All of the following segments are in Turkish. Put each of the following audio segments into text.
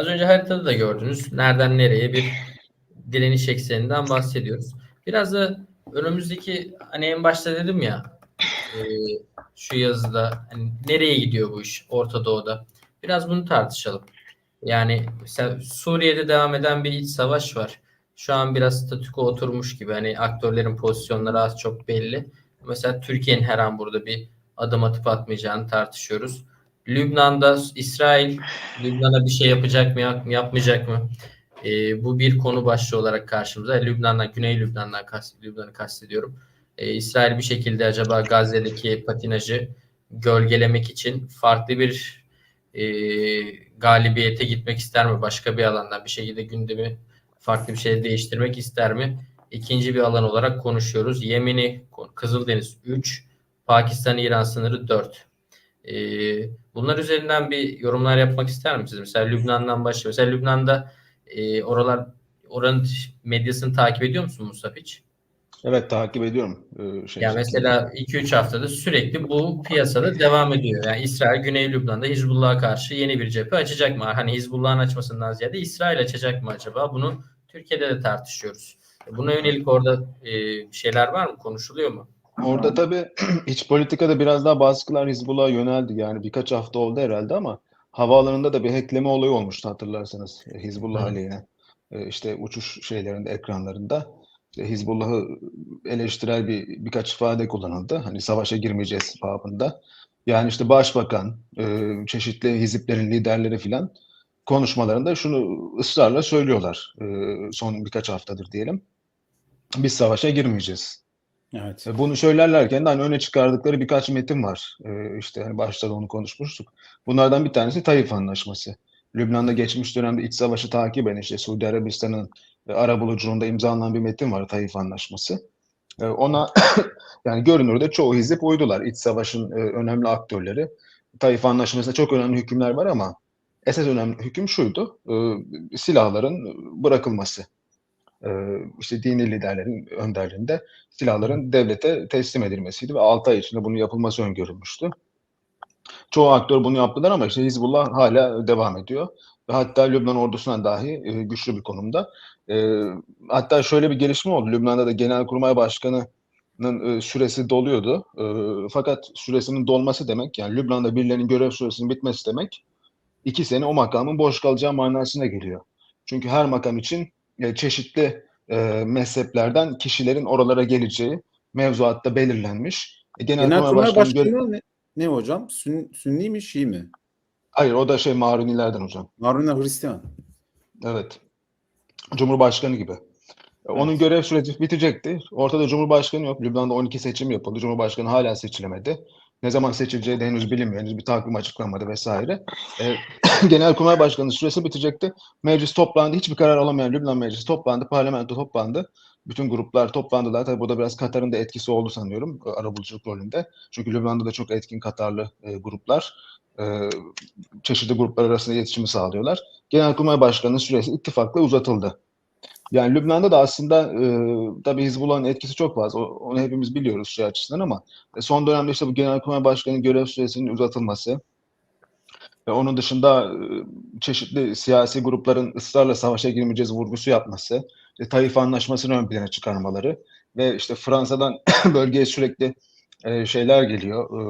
Az önce haritada da gördünüz. Nereden nereye bir direniş ekseninden bahsediyoruz. Biraz da önümüzdeki hani en başta dedim ya e, şu yazıda hani nereye gidiyor bu iş Orta Doğu'da? Biraz bunu tartışalım. Yani mesela Suriye'de devam eden bir iç savaş var. Şu an biraz statüko oturmuş gibi. Hani aktörlerin pozisyonları az çok belli. Mesela Türkiye'nin her an burada bir adım atıp atmayacağını tartışıyoruz. Lübnan'da İsrail Lübnan'a bir şey yapacak mı yap- yapmayacak mı? Ee, bu bir konu başlığı olarak karşımıza. Lübnan'dan, Güney Lübnan'dan kast, Lübnan'ı kastediyorum. Ee, İsrail bir şekilde acaba Gazze'deki patinajı gölgelemek için farklı bir e, galibiyete gitmek ister mi? Başka bir alandan bir şekilde gündemi farklı bir şey değiştirmek ister mi? İkinci bir alan olarak konuşuyoruz. Yemen'i, Kızıldeniz 3, Pakistan-İran sınırı 4. Ee, bunlar üzerinden bir yorumlar yapmak ister misiniz? Mesela Lübnan'dan başlayalım. Mesela Lübnan'da e, oralar oranın medyasını takip ediyor musun Mustafa hiç? Evet takip ediyorum. Ee, şey, Yani mesela 2-3 haftada sürekli bu piyasada devam ediyor. Yani İsrail Güney Lübnan'da Hizbullah'a karşı yeni bir cephe açacak mı? Hani Hizbullah'ın açmasından ziyade İsrail açacak mı acaba? Bunu Türkiye'de de tartışıyoruz. Buna yönelik orada e, şeyler var mı? Konuşuluyor mu? Orada tabii iç politikada biraz daha baskılar Hizbullah'a yöneldi. Yani birkaç hafta oldu herhalde ama havaalanında da bir hackleme olayı olmuştu hatırlarsanız e, Hizbullah Hı. aleyhine. E, işte uçuş şeylerinde, ekranlarında işte Hizbullah'ı eleştirel bir birkaç ifade kullanıldı. Hani savaşa girmeyeceğiz babında. Yani işte başbakan, e, çeşitli hiziplerin liderleri filan konuşmalarında şunu ısrarla söylüyorlar. Son birkaç haftadır diyelim. Biz savaşa girmeyeceğiz. Evet. E, Bunu söylerlerken de hani öne çıkardıkları birkaç metin var. E, işte hani başta da onu konuşmuştuk. Bunlardan bir tanesi Taif Anlaşması. Lübnan'da geçmiş dönemde iç savaşı takip eden işte Suudi Arabistan'ın e, arabuluculuğunda imzalanan bir metin var Taif Anlaşması. E, ona yani görünürde çoğu hizip uydular. İç savaşın e, önemli aktörleri. Taif Anlaşması'nda çok önemli hükümler var ama esas önemli hüküm şuydu. e, silahların bırakılması. E, işte dini liderlerin önderliğinde silahların devlete teslim edilmesiydi ve 6 ay içinde bunun yapılması öngörülmüştü. Çoğu aktör bunu yaptılar ama işte Hizbullah hala devam ediyor. Ve hatta Lübnan ordusuna dahi e, güçlü bir konumda. E, hatta şöyle bir gelişme oldu. Lübnan'da da Genelkurmay Başkanı'nın e, süresi doluyordu. Fakat süresinin dolması demek yani Lübnan'da birilerinin görev süresinin bitmesi demek iki sene o makamın boş kalacağı manasına geliyor. Çünkü her makam için e, çeşitli e, mezheplerden kişilerin oralara geleceği mevzuatta belirlenmiş. E, Genelkurmay Genelkurmay Başkanı Başkanı ne, ne hocam? Sün, Sünni mi, Şii mi? Hayır o da şey Marunilerden hocam. Maruna Hristiyan. Evet. Cumhurbaşkanı gibi. E, Onun görev süreci bitecekti. Ortada Cumhurbaşkanı yok. Lübnan'da 12 seçim yapıldı. Cumhurbaşkanı hala seçilemedi. Ne zaman seçileceği de henüz bilinmiyor. Henüz bir takvim açıklanmadı vesaire. E, Genelkurmay Başkanı'nın süresi bitecekti. Meclis toplandı. Hiçbir karar alamayan Lübnan Meclisi toplandı. Parlamento toplandı. Bütün gruplar toplandılar. Tabii burada biraz Katar'ın da etkisi oldu sanıyorum. e, Arabuluculuk rolünde. Çünkü Lübnan'da da çok etkin Katarlı e, gruplar. E, çeşitli gruplar arasında iletişimi sağlıyorlar. Genelkurmay Başkanı'nın süresi ittifakla uzatıldı. Yani Lübnan'da da aslında e, tabii Hizbullah'ın etkisi çok fazla. Onu hepimiz biliyoruz şey açısından ama e, son dönemde işte bu Genelkurmay Başkanı'nın görev süresinin uzatılması ve onun dışında e, çeşitli siyasi grupların ısrarla savaşa girmeyeceğiz vurgusu yapması, işte Taif Anlaşması'nı ön plana çıkarmaları ve işte Fransa'dan bölgeye sürekli şeyler geliyor. E,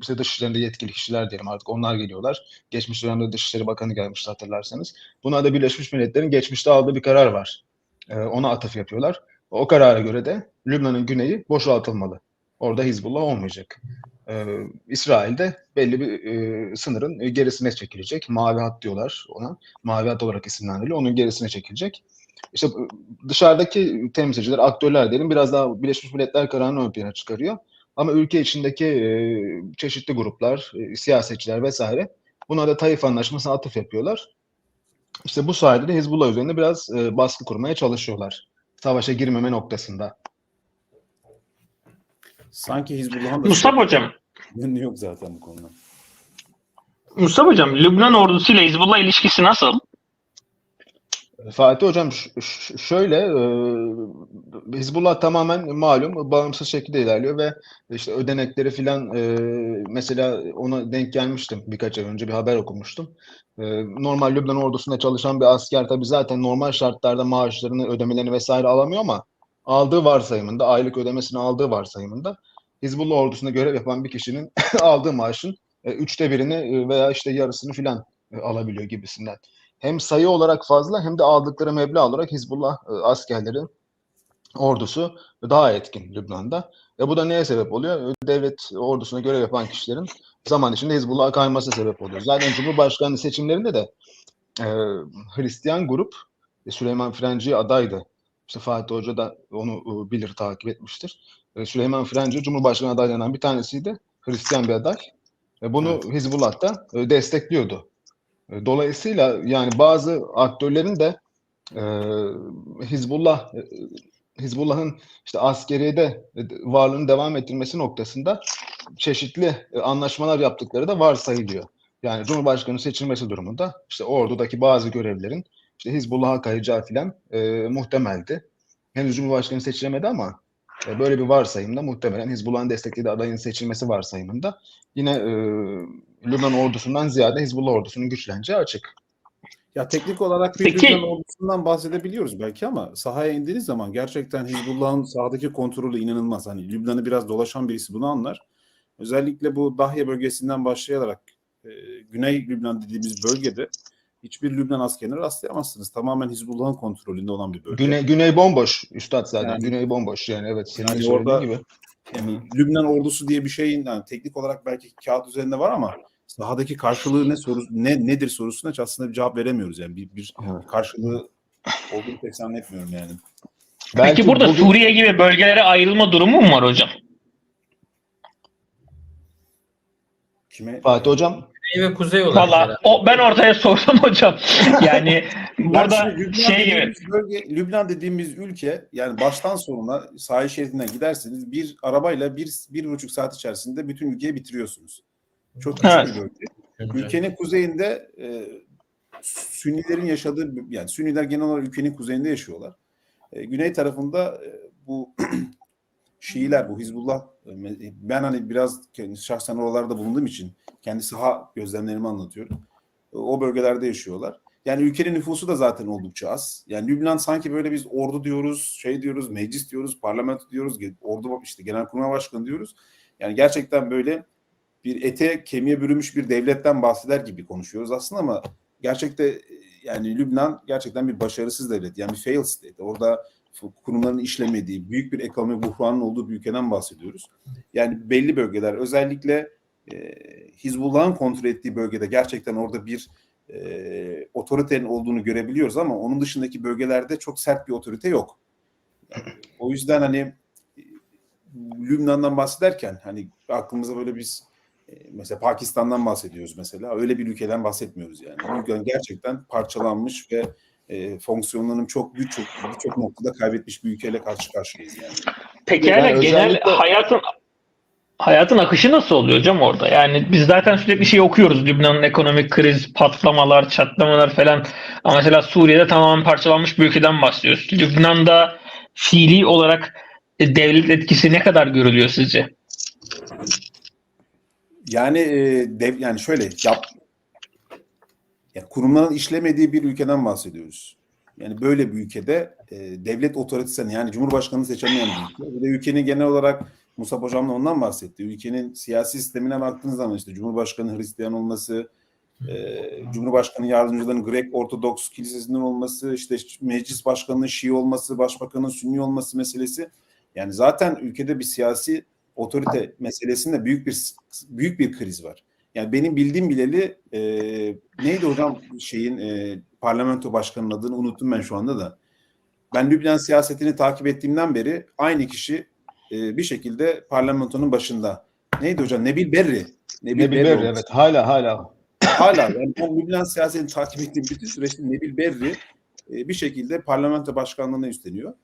işte dışişlerinde yetkili kişiler diyelim artık onlar geliyorlar. Geçmiş dönemde Dışişleri Bakanı gelmişti hatırlarsanız. Buna da Birleşmiş Milletler'in geçmişte aldığı bir karar var. Ona atıf yapıyorlar. O karara göre de Lübnan'ın güneyi boşaltılmalı. Orada Hizbullah olmayacak. E, İsrail de belli bir sınırın gerisine çekilecek. Mavi hat diyorlar ona. Mavi hat olarak isimlendiriliyor. Onun gerisine çekilecek. İşte dışarıdaki temsilciler, aktörler diyelim biraz daha Birleşmiş Milletler kararını ön plana çıkarıyor. Ama ülke içindeki e, çeşitli gruplar, e, siyasetçiler vesaire buna da Taif Anlaşması'na atıf yapıyorlar. İşte bu sayede de Hizbullah üzerinde biraz e, baskı kurmaya çalışıyorlar. Savaşa girmeme noktasında. Sanki Hizbullah'ın da Mustafa Hocam, Yönü yok zaten bu konuda. Mustafa Hocam, Lübnan ordusuyla Hizbullah ilişkisi nasıl? Fatih Hocam şöyle e, Hizbullah tamamen malum bağımsız şekilde ilerliyor ve işte ödenekleri filan e, mesela ona denk gelmiştim birkaç ay önce bir haber okumuştum. E, normal Lübnan ordusunda çalışan bir asker tabii zaten normal şartlarda maaşlarını, ödemelerini vesaire alamıyor ama aldığı varsayımında, aylık ödemesini aldığı varsayımında Hizbullah ordusunda görev yapan bir kişinin aldığı maaşın e, üçte birini e, veya işte yarısını filan e, alabiliyor gibisinden. Hem sayı olarak fazla hem de aldıkları meblağ olarak Hizbullah e, askerleri ordusu daha etkin Lübnan'da. E bu da neye sebep oluyor? Devlet ordusuna görev yapan kişilerin zaman içinde Hizbullah'a kayması sebep oluyor. Zaten Cumhurbaşkanlığı seçimlerinde de e, Hristiyan grup e, Süleyman Frenci'ye adaydı. İşte Fatih Hoca da onu e, bilir, takip etmiştir. E, Süleyman Frenci Cumhurbaşkanı adaylarından bir tanesiydi. Hristiyan bir aday. E, bunu Hizbullah da e, destekliyordu. Dolayısıyla yani bazı aktörlerin de e, Hizbullah e, Hizbullah'ın işte askeriyede varlığını devam ettirmesi noktasında çeşitli anlaşmalar yaptıkları da varsayılıyor. Yani Cumhurbaşkanı seçilmesi durumunda işte ordudaki bazı görevlerin işte Hizbullah'a kayacağı filan e, muhtemeldi. Henüz Cumhurbaşkanı seçilemedi ama e, böyle bir varsayımda muhtemelen Hizbullah'ın desteklediği adayın seçilmesi varsayımında yine e, Lübnan ordusundan ziyade Hizbullah ordusunun güçleneceği açık. Ya teknik olarak bir Peki- Lübnan ordusundan bahsedebiliyoruz belki ama sahaya indiğiniz zaman gerçekten Hizbullah'ın sahadaki kontrolü inanılmaz. Hani Lübnan'ı biraz dolaşan birisi bunu anlar. Özellikle bu Dahya bölgesinden başlayarak e, Güney Lübnan dediğimiz bölgede hiçbir Lübnan askerine rastlayamazsınız. Tamamen Hizbullah'ın kontrolünde olan bir bölge. Güney, Güney bomboş Üstad zaten. Yani- Güney bomboş yani evet. Senin Yani orada- gibi. Yani Lübnan ordusu diye bir şeyin yani teknik olarak belki kağıt üzerinde var ama sahadaki karşılığı ne soru ne nedir sorusuna hiç aslında bir cevap veremiyoruz yani bir, bir Evet. karşılığı olduğunu pek zannetmiyorum yani. Belki Peki burada bugün- Suriye gibi bölgelere ayrılma durumu mu var hocam? Kime Fatih Hocam Güney ve kuzey olarak. Valla o ben ortaya sordum hocam. Yani burada Lübnan şey gibi bölge, Lübnan dediğimiz ülke yani baştan sonuna sahil şeridinden giderseniz bir arabayla bir, bir buçuk saat içerisinde bütün ülkeyi bitiriyorsunuz. Çok küçük Evet. bir bölge. Ülkenin kuzeyinde e, Sünnilerin yaşadığı yani Sünniler genel olarak ülkenin kuzeyinde yaşıyorlar. E, güney tarafında e, bu Şiiler bu Hizbullah e, ben hani biraz kendi şahsen oralarda bulunduğum için kendi saha gözlemlerimi anlatıyorum. E, O bölgelerde yaşıyorlar. Yani ülkenin nüfusu da zaten oldukça az. Yani Lübnan sanki böyle biz ordu diyoruz, şey diyoruz, meclis diyoruz, parlamento diyoruz, ordu işte genelkurmay başkanı diyoruz. Yani gerçekten böyle bir ete kemiğe bürümüş bir devletten bahseder gibi konuşuyoruz aslında ama gerçekte yani Lübnan gerçekten bir başarısız devlet. Yani bir fail state. Orada kurumların işlemediği, büyük bir ekonomi buhranının olduğu bir ülkeden bahsediyoruz. Yani belli bölgeler özellikle e, Hizbullah'ın kontrol ettiği bölgede gerçekten orada bir e, otoritenin olduğunu görebiliyoruz ama onun dışındaki bölgelerde çok sert bir otorite yok. O yüzden hani e, Lübnan'dan bahsederken hani aklımıza böyle biz mesela Pakistan'dan bahsediyoruz mesela. Öyle bir ülkeden bahsetmiyoruz yani. Lübnan gerçekten parçalanmış ve e, fonksiyonlarının çok birçok birçok noktada kaybetmiş bir ülkeyle karşı karşıyayız yani. pekala Yani genel özellikle- hayatın hayatın akışı nasıl oluyor hocam orada? Yani biz zaten sürekli şey okuyoruz. Lübnan'ın ekonomik kriz, patlamalar, çatlamalar falan. Ama mesela Suriye'de tamamen parçalanmış bir ülkeden bahsediyoruz. Lübnan'da fiili olarak e, devlet etkisi ne kadar görülüyor sizce? Yani e, dev, yani şöyle yap yani kurumların işlemediği bir ülkeden bahsediyoruz. Yani böyle bir ülkede e, devlet otoritesini yani Cumhurbaşkanı seçemeyen bir ülke. Bir de ülkenin genel olarak Musa Hocam da ondan bahsetti. Ülkenin siyasi sistemine baktığınız zaman işte Cumhurbaşkanı Hristiyan olması, e, Cumhurbaşkanı yardımcılarının Grek Ortodoks Kilisesi'nden olması, işte meclis başkanının Şii olması, başbakanın Sünni olması meselesi. Yani zaten ülkede bir siyasi otorite meselesinde büyük bir büyük bir kriz var. Yani benim bildiğim bileli e, neydi hocam şeyin e, parlamento başkanının adını unuttum ben şu anda da. Ben Lübnan siyasetini takip ettiğimden beri aynı kişi e, bir şekilde parlamentonun başında. Neydi hocam? Nebil Berri. Nebil Berri olması. evet hala hala. Hala yani ben Lübnan siyasetini takip ettiğim bütün süreçte Nebil Berri e, bir şekilde parlamento başkanlığına üstleniyor.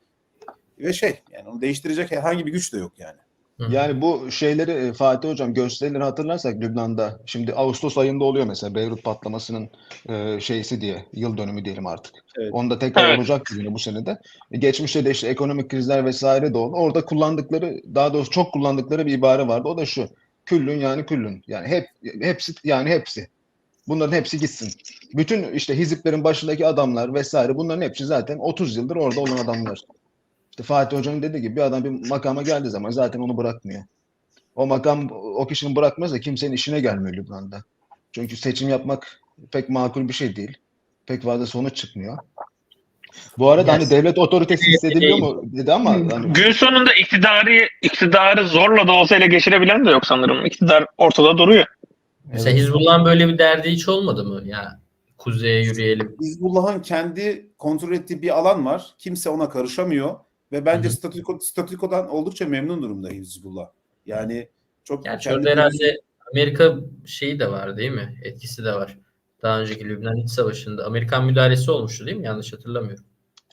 Ve şey yani onu değiştirecek herhangi bir güç de yok yani. Hı. Yani bu şeyleri e, Fatih Hocam gösterileri hatırlarsak Lübnan'da şimdi Ağustos ayında oluyor mesela Beyrut patlamasının e, şeysi diye yıl dönümü diyelim artık. Evet. Onda tekrar Evet. olacak yine bu senede. E, geçmişte de işte ekonomik krizler vesaire de oldu. Orada kullandıkları daha doğrusu çok kullandıkları bir ibare vardı. O da şu. Küllün yani küllün. Yani hep hepsi yani hepsi. Bunların hepsi gitsin. Bütün işte hiziplerin başındaki adamlar vesaire bunların hepsi zaten 30 yıldır orada olan adamlar. İşte Fatih Hoca'nın dediği gibi bir adam bir makama geldiği zaman zaten onu bırakmıyor. O makam o kişinin bırakmazsa kimsenin işine gelmiyor Lübnan'da. Çünkü seçim yapmak pek makul bir şey değil. Pek fazla sonuç çıkmıyor. Bu arada Yes. hani devlet otoritesi hissediliyor mu dedi ama hani Gün sonunda iktidarı iktidarı zorla da olsa ele geçirebilen de yok sanırım. İktidar ortada duruyor. Mesela Evet. Hizbullah'ın böyle bir derdi hiç olmadı mı? Ya kuzeye yürüyelim. Hizbullah'ın kendi kontrol ettiği bir alan var. Kimse ona karışamıyor ve bence statüko, statükodan oldukça memnun durumda Hizbullah. Yani çok kendi orada herhalde Amerika şeyi de var değil mi? Etkisi de var. Daha önceki Lübnan İç Savaşı'nda Amerikan müdahalesi olmuştu değil mi? Yanlış hatırlamıyorum.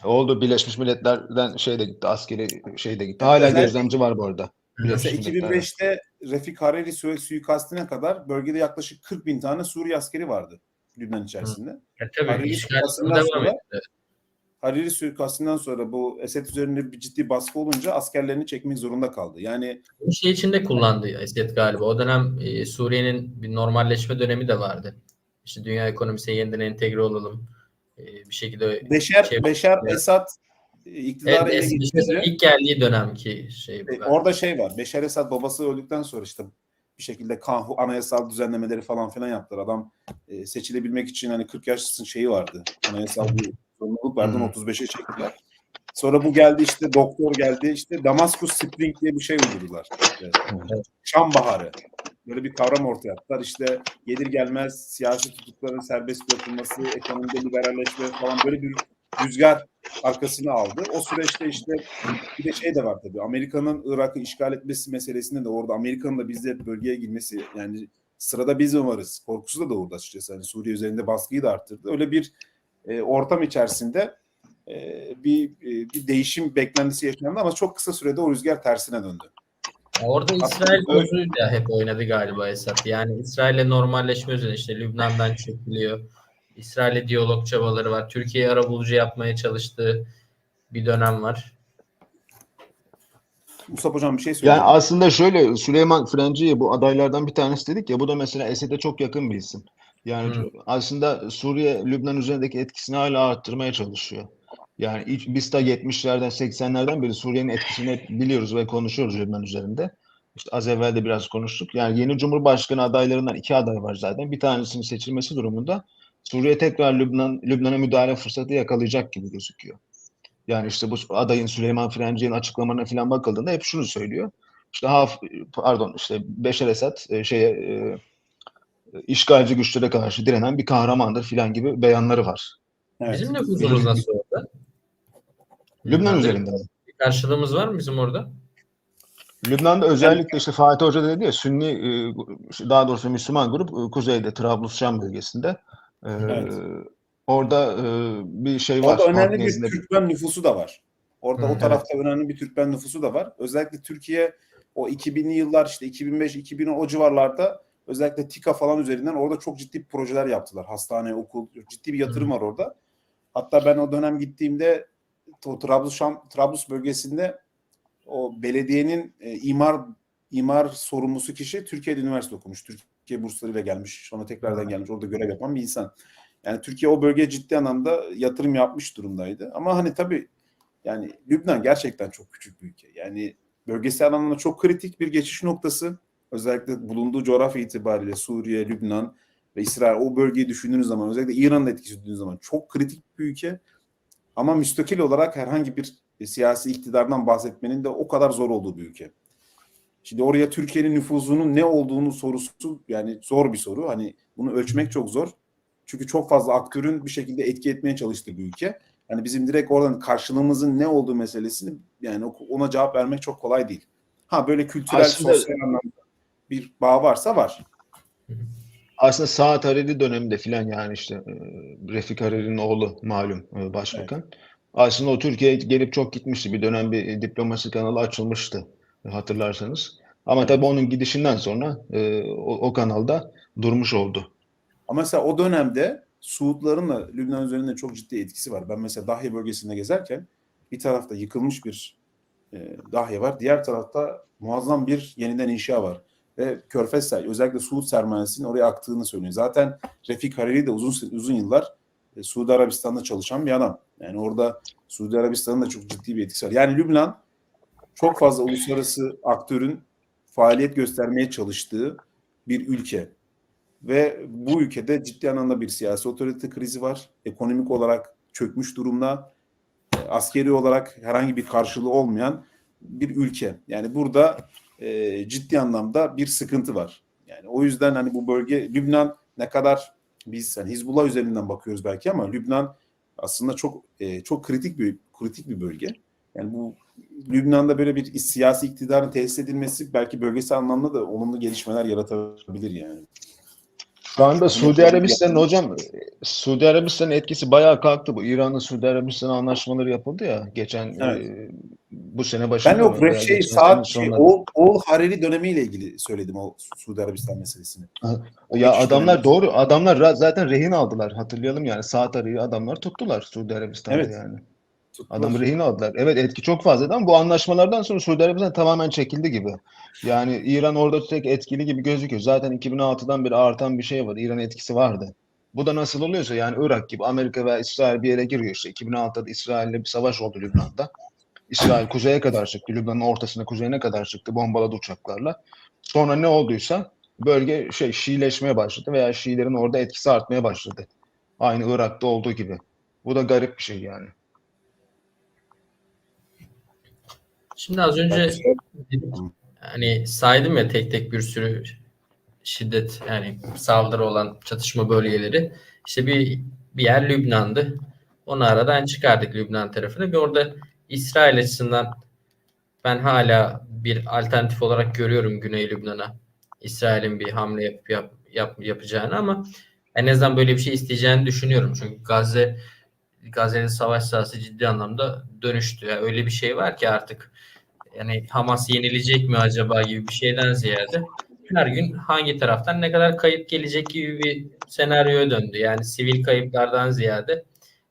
oldu Birleşmiş Milletler'den şey de gitti askeri şey de gitti. Hala Özellikle- gözlemci var bu arada. Mesela Birleşmiş Milletler'de. 2005'te Refik Hariri sui- suikastine kadar bölgede yaklaşık 40 bin tane Suriye askeri vardı Lübnan içerisinde. Ya tabii Hariri işgal devam sonra- etti. Hariri suikastinden sonra bu Esed üzerinde bir ciddi baskı olunca askerlerini çekmek zorunda kaldı. Yani Bu şey için de kullandı Esed galiba. O dönem e, Suriye'nin bir normalleşme dönemi de vardı. İşte dünya ekonomisine yeniden entegre olalım. E, bir şekilde Beşer, Şey- Beşer Evet. Esad iktidarı Evet, es- ilk geldiği dönemki şey bu. e, orada şey var. Beşer Esad babası öldükten sonra işte bir şekilde kanun, anayasal düzenlemeleri falan filan yaptılar. Adam e, seçilebilmek için hani 40 yaşlısın şeyi vardı. Anayasal bir sorumluluk vardı. Hmm. 35'e çektiler. Sonra bu geldi işte doktor geldi işte Damaskus Spring diye bir şey uydurdular. İşte. Şam Baharı. Böyle bir kavram ortaya attılar. İşte gelir gelmez siyasi tutukların serbest bırakılması, ekonomide liberalleşme falan böyle bir rüzgar arkasını aldı. O süreçte işte bir de şey de var tabii. Amerika'nın Irak'ı işgal etmesi meselesinde de orada Amerika'nın da bizde bölgeye girmesi yani sırada biz mi varız? Korkusu da doğurdu açıkçası. Hani Suriye üzerinde baskıyı da arttırdı. Öyle bir e, ortam içerisinde e, bir e, bir değişim beklentisi yaşandı ama çok kısa sürede o rüzgar tersine döndü. Orada İsrail bozuyla hep oynadı galiba Esad. Yani İsrail'le normalleşme üzerine işte Lübnan'dan çekiliyor. İsrail'le diyalog çabaları var. Türkiye arabulucu yapmaya çalıştığı bir dönem var. Mustafa Hocam bir şey söyledi. Yani aslında şöyle Süleyman Frenciye bu adaylardan bir tanesi dedik ya bu da mesela Esed'e çok yakın bir isim. Yani Hı. aslında Suriye Lübnan üzerindeki etkisini hala arttırmaya çalışıyor. Yani ilk, biz de 70'lerden 80'lerden beri Suriye'nin etkisini biliyoruz ve konuşuyoruz Lübnan üzerinde. İşte az evvel de biraz konuştuk. Yani yeni Cumhurbaşkanı adaylarından iki aday var zaten. Bir tanesinin seçilmesi durumunda Suriye tekrar Lübnan Lübnan'a müdahale fırsatı yakalayacak gibi gözüküyor. Yani işte bu adayın Süleyman Frenci'nin açıklamalarına falan bakıldığında hep şunu söylüyor. İşte Haf pardon işte Beşer Esad e, şeye e, işgalci güçlere karşı direnen bir kahramandır filan gibi beyanları var. Evet. Bizim nüfusumuz nasıl orada? Lübnan üzerinde. Bir karşılığımız var mı bizim orada? Lübnan'da özellikle işte Fatih Hoca dedi ya Sünni e, daha doğrusu Müslüman grup e, kuzeyde Trablus-Şam bölgesinde. E, Evet. Orada e, bir şey var. Orada önemli bir nezdinde. Türkmen nüfusu da var. Orada Hı, o tarafta önemli bir Türkmen nüfusu da var. Özellikle Türkiye o 2000'li yıllar işte 2005-2010 o civarlarda özellikle TİKA falan üzerinden orada çok ciddi projeler yaptılar. Hastane, okul, ciddi bir yatırım var orada. Hatta ben o dönem gittiğimde o Trablus, Şam, Trablus bölgesinde o belediyenin e, imar imar sorumlusu kişi Türkiye'de üniversite okumuş. Türkiye burslarıyla gelmiş. Sonra tekrardan gelmiş. Orada görev yapan bir insan. Yani Türkiye o bölgeye ciddi anlamda yatırım yapmış durumdaydı. Ama hani tabii yani Lübnan gerçekten çok küçük bir ülke. Yani bölgesel anlamda çok kritik bir geçiş noktası. Özellikle bulunduğu coğrafya itibariyle Suriye, Lübnan ve İsrail o bölgeyi düşündüğünüz zaman özellikle İran'ın etkisi düşündüğünüz zaman çok kritik bir ülke. Ama müstakil olarak herhangi bir e, siyasi iktidardan bahsetmenin de o kadar zor olduğu bir ülke. Şimdi oraya Türkiye'nin nüfuzunun ne olduğunu sorusu yani zor bir soru. Hani bunu ölçmek çok zor. Çünkü çok fazla aktörün bir şekilde etki etmeye çalıştığı bir ülke. Yani bizim direkt oradan karşılığımızın ne olduğu meselesini yani ona cevap vermek çok kolay değil. Ha böyle kültürel, Aslında- sosyal anlamda bir bağ varsa var. Aslında Saat Hariri döneminde filan yani işte e, Refik Hariri'nin oğlu malum e, başbakan. Aslında o Türkiye'ye gelip çok gitmişti. Bir dönem bir diplomasi kanalı açılmıştı. hatırlarsanız. Ama tabii onun gidişinden sonra e, o, o kanalda durmuş oldu. Ama mesela o dönemde Suudların da Lübnan üzerinde çok ciddi etkisi var. Ben mesela Dahye bölgesinde gezerken bir tarafta yıkılmış bir e, Dahye var. Diğer tarafta muazzam bir yeniden inşa var. Ve Körfez ser- özellikle Suud sermayesinin oraya aktığını söylüyor. Zaten Refik Hariri de uzun uzun yıllar e, Suudi Arabistan'da çalışan bir adam. Yani orada Suudi Arabistan'ın da çok ciddi bir etkisi var. Yani Lübnan çok fazla uluslararası aktörün faaliyet göstermeye çalıştığı bir ülke. Ve bu ülkede ciddi anlamda bir siyasi otorite krizi var. Ekonomik olarak çökmüş durumda. E, Askeri olarak herhangi bir karşılığı olmayan bir ülke. Yani burada e, ciddi anlamda bir sıkıntı var. Yani o yüzden hani bu bölge Lübnan ne kadar biz hani Hizbullah üzerinden bakıyoruz belki ama Lübnan aslında çok e, çok kritik bir kritik bir bölge. Yani bu Lübnan'da böyle bir siyasi iktidarın tesis edilmesi belki bölgesel anlamda da olumlu gelişmeler yaratabilir yani. Şu anda Suudi Arabistan'ın hocam Suudi Arabistan'ın etkisi bayağı kalktı. Bu İran'la Suudi Arabistan anlaşmaları yapıldı ya geçen Evet. e, bu sene başında. Ben o şey saat şey, o Oğul Hariri dönemiyle ilgili söyledim o Suudi Arabistan meselesini. O Ya adamlar dönemi. doğru. Adamlar zaten rehin aldılar. Hatırlayalım yani. Saat arayı adamlar tuttular Suudi Arabistan'da Evet. yani. Tuttular. Adamı rehin aldılar. Evet etki çok fazlaydı ama bu anlaşmalardan sonra Suudi Arabistan tamamen çekildi gibi. Yani İran orada tek etkili gibi gözüküyor. Zaten 2006'dan beri artan bir şey var. İran etkisi vardı. Bu da nasıl oluyorsa yani Irak gibi Amerika ve İsrail bir yere giriyor işte. 2006'da İsrail'le bir savaş oldu Lübnan'da. İsrail kuzeye kadar çıktı. Lübnan'ın ortasına kuzeyine kadar çıktı bombaladı uçaklarla. Sonra ne olduysa bölge şey Şiileşmeye başladı veya Şiilerin orada etkisi artmaya başladı. Aynı Irak'ta olduğu gibi. Bu da garip bir şey yani. Şimdi az önce hani saydım ya tek tek bir sürü şiddet yani saldırı olan çatışma bölgeleri. İşte bir bir yer Lübnan'dı. Onu aradan çıkardık Lübnan tarafını. Bir orada İsrail açısından ben hala bir alternatif olarak görüyorum Güney Lübnan'a. İsrail'in bir hamle yapıp yap, yap- yapacağını ama en azından böyle bir şey isteyeceğini düşünüyorum. Çünkü Gazze Gazze'de savaş sahası ciddi anlamda dönüştü. Yani öyle bir şey var ki artık yani Hamas yenilecek mi acaba gibi bir şeyden ziyade her gün hangi taraftan ne kadar kayıp gelecek gibi bir senaryoya döndü. Yani sivil kayıplardan ziyade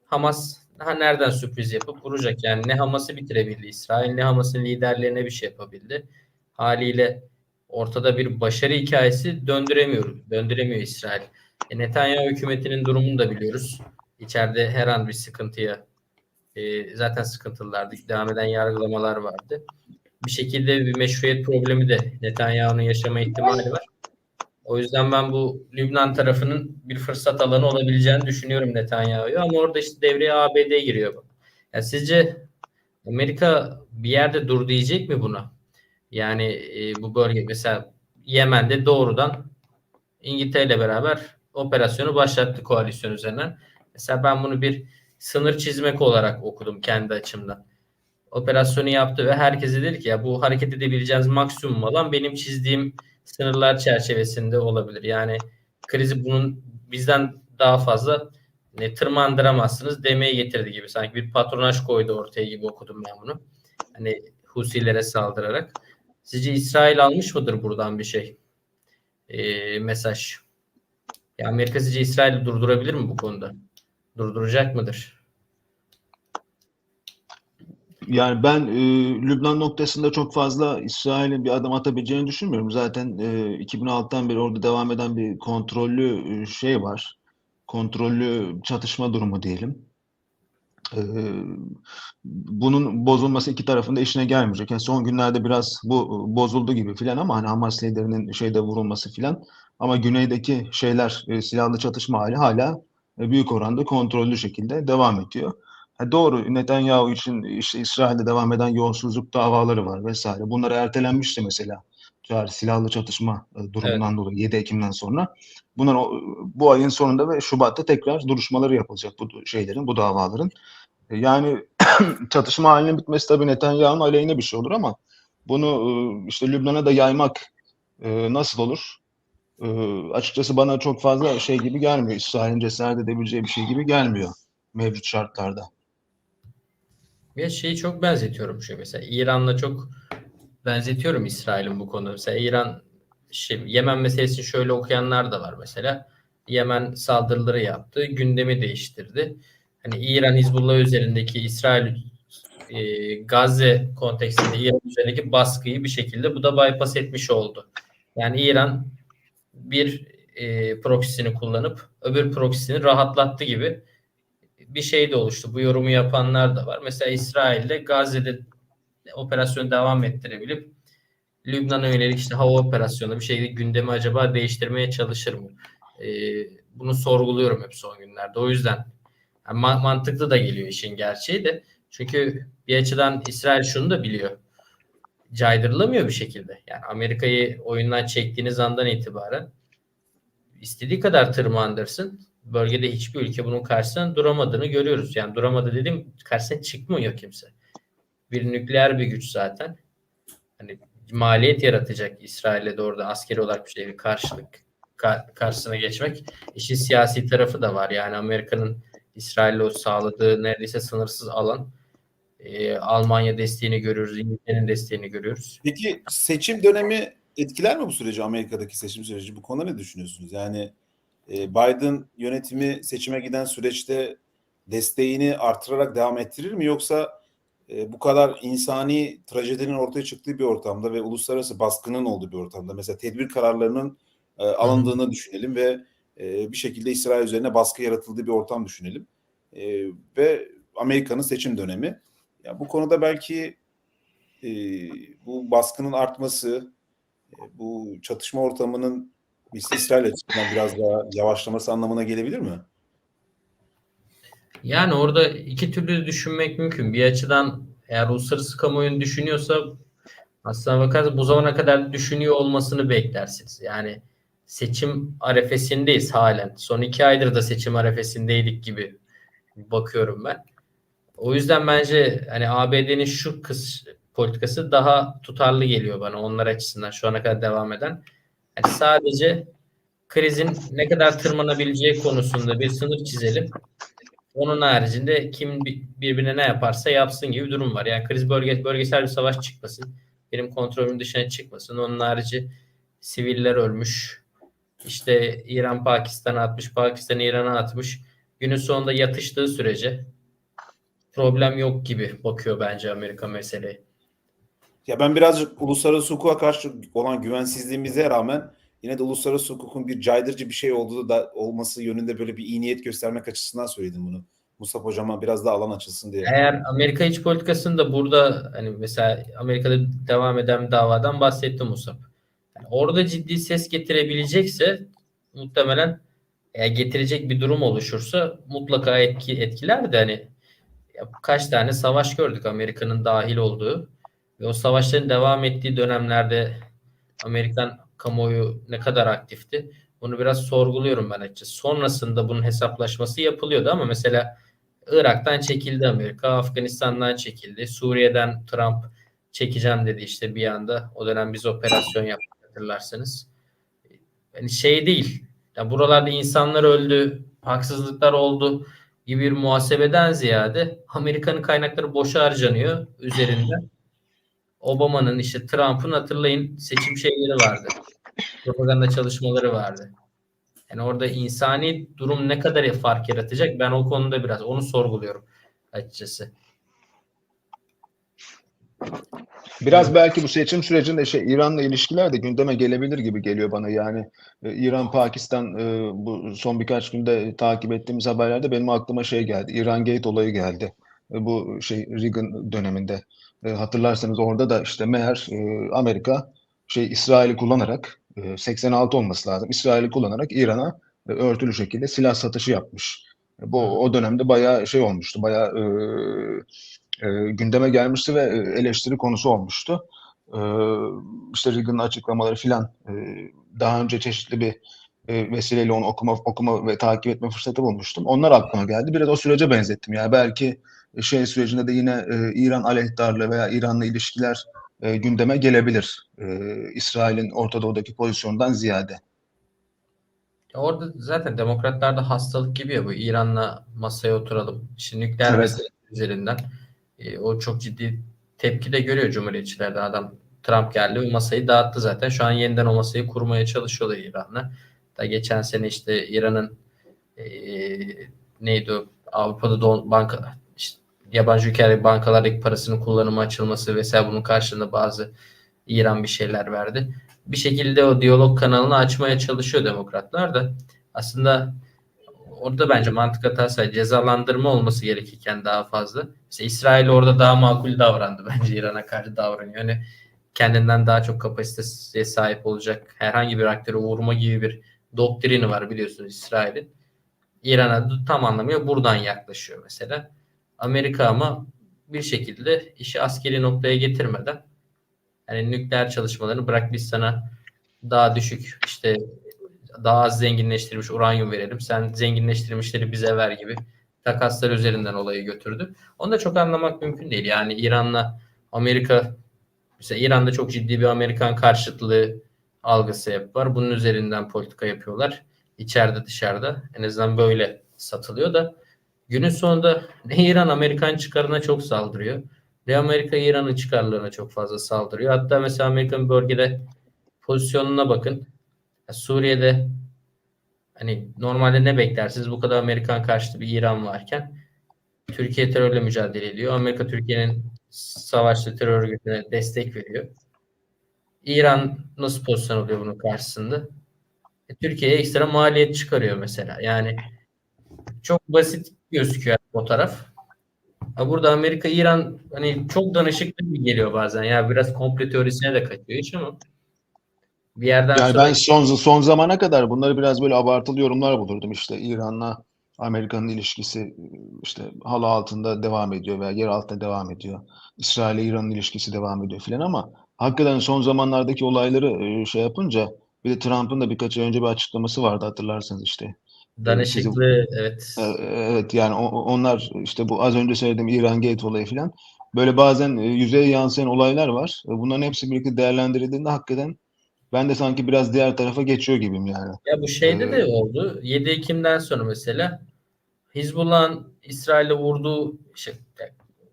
Hamas ha nereden sürpriz yapıp vuracak. Yani ne Hamas'ı bitirebildi İsrail ne Hamas'ın liderlerine bir şey yapabildi. Haliyle ortada bir başarı hikayesi döndüremiyor. Döndüremiyor İsrail. E, Netanyahu hükümetinin durumunu da biliyoruz. İçeride her an bir sıkıntıya e, zaten sıkıntılılardı. Devam eden yargılamalar vardı. Bir şekilde bir meşruiyet problemi de Netanyahu'nun yaşama ihtimali var. O yüzden ben bu Lübnan tarafının bir fırsat alanı olabileceğini düşünüyorum Netanyahu'yu. Ama orada işte devreye ABD giriyor. Yani sizce Amerika bir yerde dur diyecek mi buna? Yani e, bu bölge mesela Yemen'de doğrudan İngiltere ile beraber operasyonu başlattı koalisyon üzerinden. Mesela ben bunu bir sınır çizmek olarak okudum kendi açımdan. Operasyonu yaptı ve herkese dedi ki ya bu hareket edebileceğiniz maksimum alan benim çizdiğim sınırlar çerçevesinde olabilir. Yani krizi bunun bizden daha fazla ne tırmandıramazsınız demeye getirdi gibi. Sanki bir patronaj koydu ortaya gibi okudum ben bunu. Hani Husilere saldırarak. Sizce İsrail almış mıdır buradan bir şey? Ee, mesaj. Ya Amerika sizce İsrail'i durdurabilir mi bu konuda? Durduracak mıdır? Yani ben e, Lübnan noktasında çok fazla İsrail'in bir adım atabileceğini düşünmüyorum. Zaten e, 2006'dan beri orada devam eden bir kontrollü e, şey var. Kontrollü çatışma durumu diyelim. E, bunun bozulması iki tarafın da işine gelmeyecek. Yani son günlerde biraz bu bozuldu gibi filan ama hani Hamas liderinin şeyde vurulması filan. Ama güneydeki şeyler e, silahlı çatışma hali hala e, büyük oranda kontrollü şekilde devam ediyor. Ha, doğru Netanyahu için işte İsrail'de devam eden yolsuzluk davaları var vesaire. Bunlar ertelenmişti mesela. Silahlı çatışma e, durumundan dolayı 7 Ekim'den sonra. Bunlar bu ayın sonunda ve Şubat'ta tekrar duruşmaları yapılacak bu şeylerin, bu davaların. E, Yani çatışma halinin bitmesi tabii Netanyahu'nun aleyhine bir şey olur ama bunu e, işte Lübnan'a da yaymak e, nasıl olur? E, Açıkçası bana çok fazla şey gibi gelmiyor. İsrail'in cesaret edebileceği bir şey gibi gelmiyor mevcut şartlarda. Ya şeyi çok benzetiyorum şu mesela İran'la çok benzetiyorum İsrail'in bu konuda. Mesela İran şey, Yemen meselesini şöyle okuyanlar da var mesela. Yemen saldırıları yaptı, gündemi değiştirdi. Hani İran Hizbullah üzerindeki İsrail e, Gazze kontekstinde İran üzerindeki baskıyı bir şekilde bu da bypass etmiş oldu. Yani İran bir e, proxy'sini kullanıp öbür proxy'sini rahatlattı gibi bir şey de oluştu. Bu yorumu yapanlar da var. Mesela İsrail'de Gazze'de operasyonu devam ettirebilip Lübnan'a yönelik işte hava operasyonu bir şekilde gündemi acaba değiştirmeye çalışır mı? Ee, bunu sorguluyorum hep son günlerde. O yüzden yani ma- mantıklı da geliyor işin gerçeği de. Çünkü bir açıdan İsrail şunu da biliyor. Caydırılamıyor bir şekilde. Yani Amerika'yı oyundan çektiğiniz andan itibaren istediği kadar tırmandırsın. Bölgede hiçbir ülke bunun karşısında duramadığını görüyoruz. Yani duramadı dedim karşısına çıkmıyor kimse. Bir nükleer bir güç zaten. Hani maliyet yaratacak İsrail'e de orada askeri olarak bir şey bir karşılık ka- karşısına geçmek. İşin siyasi tarafı da var. Yani Amerika'nın İsrail'le sağladığı neredeyse sınırsız alan. Ee, Almanya desteğini görüyoruz, İngiltere'nin desteğini görüyoruz. Peki seçim dönemi etkiler mi bu süreci Amerika'daki seçim süreci? Bu konuda ne düşünüyorsunuz? Yani e, Biden yönetimi seçime giden süreçte desteğini artırarak devam ettirir mi yoksa e, bu kadar insani trajedinin ortaya çıktığı bir ortamda ve uluslararası baskının olduğu bir ortamda mesela tedbir kararlarının e, alındığını düşünelim ve e, bir şekilde İsrail üzerine baskı yaratıldığı bir ortam düşünelim. E, ve Amerika'nın seçim dönemi. Ya bu konuda belki e, bu baskının artması, e, bu çatışma ortamının İsrail açısından biraz daha yavaşlaması anlamına gelebilir mi? Yani orada iki türlü düşünmek mümkün. Bir açıdan eğer uluslararası kamuoyunu düşünüyorsa aslına bakarsanız bu zamana kadar düşünüyor olmasını beklersiniz. Yani seçim arefesindeyiz halen. Son iki aydır da seçim arefesindeydik gibi bakıyorum ben. O yüzden bence hani ABD'nin şu kız politikası daha tutarlı geliyor bana onlar açısından şu ana kadar devam eden. Yani sadece krizin ne kadar tırmanabileceği konusunda bir sınır çizelim. Onun haricinde kim bi- birbirine ne yaparsa yapsın gibi bir durum var. Yani kriz bölge, bölgesel bir savaş çıkmasın. Benim kontrolümün dışına çıkmasın. Onun harici siviller ölmüş. İşte İran Pakistan'a atmış, Pakistan İran'a atmış. Günün sonunda yatıştığı sürece problem yok gibi bakıyor bence Amerika meseleye. Ya ben birazcık uluslararası hukuka karşı olan güvensizliğimize rağmen yine de uluslararası hukukun bir caydırıcı bir şey olduğu da olması yönünde böyle bir iyi niyet göstermek açısından söyledim bunu. Mustafa hocama biraz daha alan açılsın diye. Eğer Amerika iç politikasında burada hani mesela Amerika'da devam eden davadan bahsetti Musab. Yani orada ciddi ses getirebilecekse muhtemelen eğer getirecek bir durum oluşursa mutlaka etki etkiler de hani kaç tane savaş gördük Amerika'nın dahil olduğu ve o savaşların devam ettiği dönemlerde Amerikan kamuoyu ne kadar aktifti? Bunu biraz sorguluyorum ben açıkçası. Sonrasında bunun hesaplaşması yapılıyordu ama mesela Irak'tan çekildi Amerika, Afganistan'dan çekildi. Suriye'den Trump çekeceğim dedi işte bir anda. O dönem biz operasyon yaptık hatırlarsanız. Yani şey değil. Ya buralarda insanlar öldü, haksızlıklar oldu gibi bir muhasebeden ziyade Amerika'nın kaynakları boşa harcanıyor üzerinde. Obama'nın işte Trump'ın hatırlayın seçim şeyleri vardı. Propaganda çalışmaları vardı. Yani orada insani durum ne kadar fark yaratacak ben o konuda biraz onu sorguluyorum açıkçası. Biraz belki bu seçim sürecinde şey İran'la ilişkiler de gündeme gelebilir gibi geliyor bana. Yani e, İran, Pakistan e, bu son birkaç günde takip ettiğimiz haberlerde benim aklıma şey geldi. İran Gate olayı geldi. E, bu şey Reagan döneminde. Hatırlarsanız orada da işte meğer Amerika şey İsrail'i kullanarak e, 86 olması lazım. İsrail'i kullanarak İran'a örtülü şekilde silah satışı yapmış. Bu o dönemde bayağı şey olmuştu. Bayağı e, gündeme gelmişti ve e, eleştiri konusu olmuştu. E, işte Reagan'ın açıklamaları filan e, daha önce çeşitli bir e, vesileyle onu okuma okuma ve takip etme fırsatı bulmuştum. Onlar aklıma geldi. Biraz o sürece benzettim. Yani belki şey sürecinde de yine e, İran aleyhtarlığı veya İran'la ilişkiler e, gündeme gelebilir. E, İsrail'in Orta Doğu'daki pozisyondan ziyade. Ya Orada zaten demokratlarda hastalık gibi ya bu İran'la masaya oturalım. İşte nükleer Evet. üzerinden. E, o çok ciddi tepki de görüyor Cumhuriyetçilerde adam Trump geldi masayı dağıttı zaten. Şu an yeniden o masayı kurmaya çalışıyorlar İran'la. Da geçen sene işte İran'ın eee, neydi o Avrupa'da don, banka işte yabancı ülkelerdeki bankalardaki parasının kullanımı açılması vesaire bunun karşılığında bazı İran bir şeyler verdi. Bir şekilde o diyalog kanalını açmaya çalışıyor demokratlar da aslında orada bence mantık hatası cezalandırma olması gerekirken daha fazla. Mesela İsrail orada daha makul davrandı bence İran'a karşı davranıyor. Yani kendinden daha çok kapasiteye sahip olacak herhangi bir aktöre vurma gibi bir doktrini var biliyorsunuz İsrail'in. İran'a tam anlamıyla buradan yaklaşıyor mesela. Amerika ama bir şekilde işi askeri noktaya getirmeden yani nükleer çalışmalarını bırak biz sana daha düşük işte daha az zenginleştirilmiş uranyum verelim. Sen zenginleştirilmişleri bize ver gibi takaslar üzerinden olayı götürdü. Onu da çok anlamak mümkün değil. Yani İran'la Amerika mesela İran'da çok ciddi bir Amerikan karşıtlığı algısı hep var. Bunun üzerinden politika yapıyorlar. İçeride dışarıda. En azından böyle satılıyor da günün sonunda ne İran Amerikan çıkarına çok saldırıyor. Ne Amerika İran'ın çıkarlarına çok fazla saldırıyor. Hatta mesela Amerika'nın bölgede pozisyonuna bakın. Suriye'de hani normalde ne beklersiniz? Bu kadar Amerikan karşıtı bir İran varken Türkiye terörle mücadele ediyor. Amerika Türkiye'nin savaşlı terör örgütüne destek veriyor. İran nasıl pozisyon alıyor bunun karşısında? E, Türkiye'ye ekstra maliyet çıkarıyor mesela. Yani çok basit gözüküyor fotoğraf. Ha burada Amerika İran hani çok danışıklı geliyor bazen. Ya biraz komple teorisine de kaçıyor hiç ama bir yerden Yani sonra ben son son zamana kadar bunları biraz böyle abartılı yorumlar bulurdum. İşte İran'la Amerika'nın ilişkisi işte halı altında devam ediyor veya yer altında devam ediyor. İsrail ile İran'ın ilişkisi devam ediyor filan ama hakikaten son zamanlardaki olayları e, şey yapınca bir de Trump'ın da birkaç ay önce bir açıklaması vardı hatırlarsanız işte. danışıklı evet. E, Evet yani onlar işte bu az önce söylediğim İran Gate olayı filan böyle bazen e, yüzeye yansıyan olaylar var. Bunların hepsi birlikte değerlendirildiğinde hakikaten ben de sanki biraz diğer tarafa geçiyor gibiyim yani. Ya bu şeyde Ee, de oldu. 7 Ekim'den sonra mesela Hizbullah'ın İsrail'e vurduğu şey,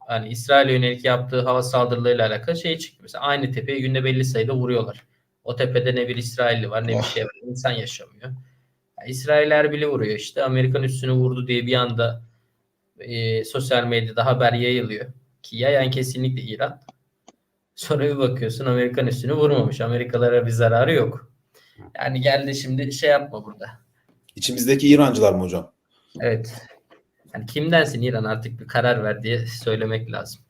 yani İsrail'e yönelik yaptığı hava saldırılarıyla alakalı şey çıktı. Mesela aynı tepeye günde belli sayıda vuruyorlar. O tepede ne bir İsrailli var ne bir Oh. şey var. İnsan yaşamıyor. Yani İsrail Erbil'i vuruyor işte. Amerikan üstünü vurdu diye bir anda e, sosyal medyada haber yayılıyor. Ki yayan kesinlikle İran. Sonra bir bakıyorsun Amerikan üstünü vurmamış. Amerikalara bir zararı yok. Yani geldi şimdi şey yapma burada. İçimizdeki İrancılar mı hocam? Evet. Yani kimdensin İran artık bir karar ver diye söylemek lazım.